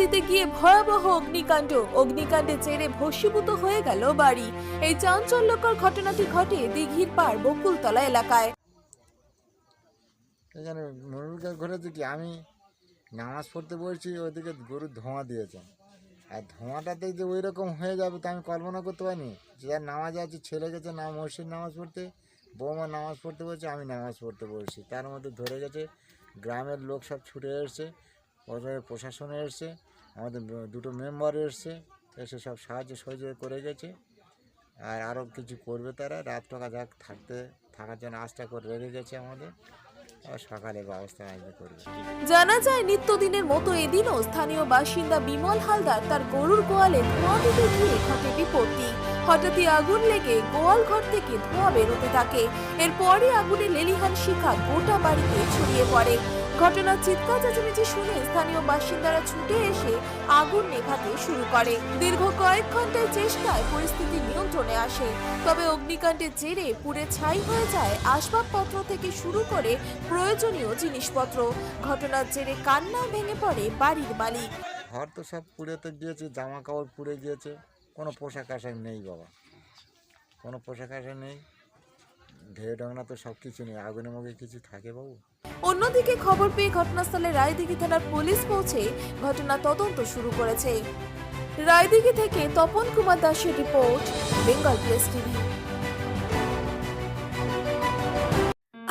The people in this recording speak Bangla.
দিতে গিয়ে ভয়াবহ অগ্নিকাণ্ড। অগ্নিকাণ্ডে জেরে ভস্মীভূত হয়ে গেল বাড়ি। এই চাঞ্চল্যকর ঘটনাটি ঘটে দিঘির পাড় বকুলতলা এলাকায়। এখানে মরুলকে ঘুরেছে কি? আমি নামাজ পড়তে বলছি ওইদিকে গরুর ধোঁয়া দিয়েছে। আর ধোঁয়াটাতে যে ওই রকম হয়ে যাবে তা আমি কল্পনা করতে পারিনি। যে যার নামাজ আছে, ছেলে গেছে না মসজিদ নামাজ পড়তে। বৌমা নামাজ পড়তে বলছে আমি নামাজ পড়তে বলছি তার মধ্যে ধরে গেছে, গ্রামের লোক সব ছুটে এসছে। ওদের প্রশাসন এসছে, আমাদের দুটো মেম্বার এসছে, এসে সব সাহায্য সহযোগিতা করে গেছে। আর আরও কিছু করবে তারা, রাত টাকা যাক থাকতে, থাকার জন্য আস্থা করে রেখে গেছে আমাদের। সকালে ব্যবস্থা করবে। জানা যায়, নিত্যদিনের মতো এদিনও স্থানীয় বাসিন্দা বিমল হালদার তার গরুর গোয়ালে ধোঁয়া দিতে গিয়ে ঘটে বিপত্তি। হঠাৎই আগুন লেগে গোয়াল ঘর থেকে ধোঁয়া বেরোতে থাকে। এরপরই আগুনে লেলিহান শিখা গোটা বাড়িতে ছড়িয়ে পড়ে। ঘটনার চিৎকার চেঁচামেচি শুনে স্থানীয় বাসিন্দারা ছুটে এসে আগুন নেভাতে শুরু করে। দীর্ঘ কয়েক ঘণ্টার চেষ্টায় পরিস্থিতি নিয়ন্ত্রণে আসে। তবে অগ্নিকাণ্ডের জেরে পুড়ে ছাই হয়ে যায় আসবাবপত্র থেকে শুরু করে প্রয়োজনীয় জিনিসপত্র। ঘটনার জেরে কান্নায় ভেঙে পড়ে বাড়ির মালিক। ঘর তো সব পুড়েতে গিয়েছে জামা কাপড় পুড়ে গিয়েছে। কোনো পোশাক আশাক নেই বাবা। কোনো পোশাক আশাক নেই। ঢেউ ডংনা তো সব কিছু নেই আগুনের মুখে কিছু থাকে বাবু? অন্যদিকে খবর পেয়ে ঘটনাস্থলে রায়দিঘি থানার পুলিশ পৌঁছে ঘটনা তদন্ত শুরু করেছে। রায়দিঘি থেকে তপন কুমার দাসের রিপোর্ট, বেঙ্গল প্রেস টিভি।